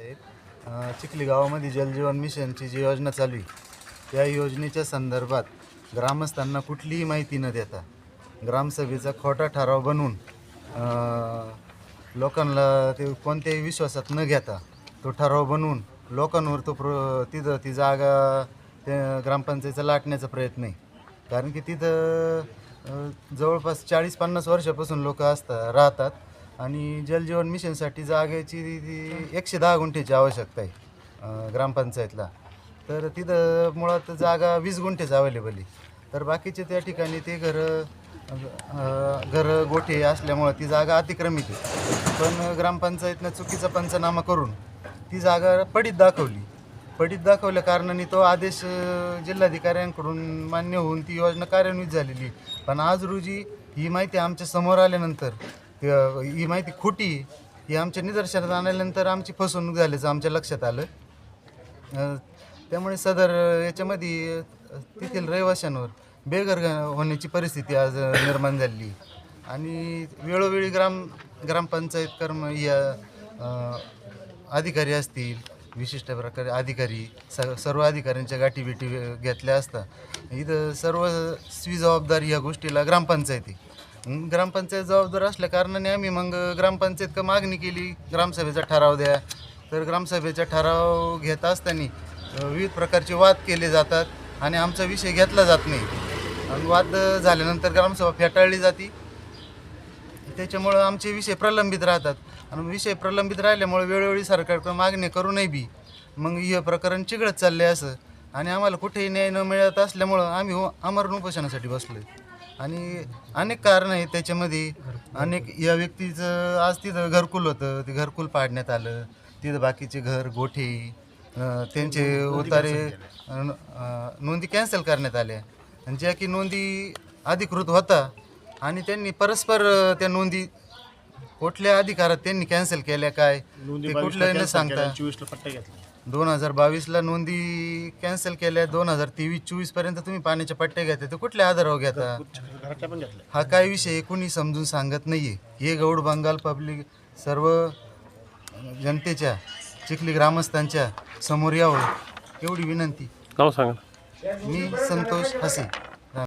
चिखली गावामध्ये जलजीवन मिशनची जी योजना चालू आहे त्या योजनेच्या संदर्भात ग्रामस्थांना कुठलीही माहिती न देता ग्रामसभेचा खोटा ठराव बनवून लोकांना ते कोणत्याही विश्वासात न घेता तो ठराव बनवून लोकांवर तो प्र तिथं ती जागा ते ग्रामपंचायतीचा लाटण्याचा प्रयत्न आहे. कारण की तिथं जवळपास चाळीस पन्नास वर्षापासून लोक असतात राहतात. आणि जलजीवन मिशनसाठी जागेची ती एकशे दहा गुंठेची आवश्यकता आहे ग्रामपंचायतला. तर तिथं मुळात जागा वीस गुंठेच अवेलेबल आहे. तर बाकीचे त्या ठिकाणी ते घरं घर घरं गोठे असल्यामुळं ती जागा अतिक्रमित आहे. पण ग्रामपंचायतनं चुकीचा पंचनामा करून ती जागा पडीत दाखवली. पडीत दाखवल्या कारणाने तो आदेश अ, जिल्हाधिकाऱ्यांकडून मान्य होऊन ती योजना कार्यान्वित झालेली पण आज रोजी ही माहिती आमच्यासमोर आल्यानंतर अ, ही माहिती खोटी ही आमच्या निदर्शनात आणल्यानंतर आमची फसवणूक झाल्याचं आमच्या लक्षात आलं. अ, त्यामुळे सदर याच्यामध्ये अ, तेथील रहिवाशांवर बेघर घ- होण्याची परिस्थिती आज अ, निर्माण झाली आणि वेळोवेळी ग्राम ग्रामपंचायत कर्म या अ, अधिकारी असतील विशिष्ट प्रकारे अधिकारी स सर्व अधिकाऱ्यांच्या गाठीभेटी घेतल्या असता. इथं सर्व स्वी जबाबदारी या गोष्टीला ग्रामपंचायती मग ग्रामपंचायत जबाबदार असल्या कारणाने आम्ही मग ग्रामपंचायत का मागणी केली ग्रामसभेचा ठराव द्या. तर ग्रामसभेचा ठराव घेत असताना विविध प्रकारचे वाद केले जातात आणि आमचा विषय घेतला जात नाही. आणि वाद झाल्यानंतर ग्रामसभा फेटाळली जाते. त्याच्यामुळं आमचे विषय प्रलंबित राहतात. आणि विषय प्रलंबित राहिल्यामुळे वेळोवेळी सरकारकडे मागणी करूनही बी. मग हे प्रकरण चिघळत चालले असं. आणि आम्हाला कुठेही न्याय न मिळत असल्यामुळं आम्ही हो- आमरण उपोषणासाठी बसलो आहे आणि अनेक कारणं आहेत त्याच्यामध्ये. अनेक या व्यक्तीचं आज तिथं घरकुल होतं ते घरकुल पाडण्यात आलं. तिथं बाकीचे घर गोठे अं, त्यांचे उतारे अं, अं, नोंदी कॅन्सल करण्यात आल्या. आणि ज्या की नोंदी अधिकृत होता आणि त्यांनी परस्पर अं, त्या नोंदी कुठल्या अधिकारात त्यांनी कॅन्सल केल्या काय ते कुठलं न सांगता. चोवीसला पट्टा घेतला. दोन हजार बावीसला नोंदी कॅन्सल केल्या दोन हजार तेवीस चोवीसपर्यंत तुम्ही पाण्याच्या पट्ट्या घेता ते कुठल्या आधारावर घेता? हा काय विषय कुणी समजून सांगत नाहीये. हे गौड बंगाल पब्लिक सर्व जनतेच्या चिखली ग्रामस्थांच्या समोर यावं एवढी विनंती. नाव सांगा. मी संतोष हसे.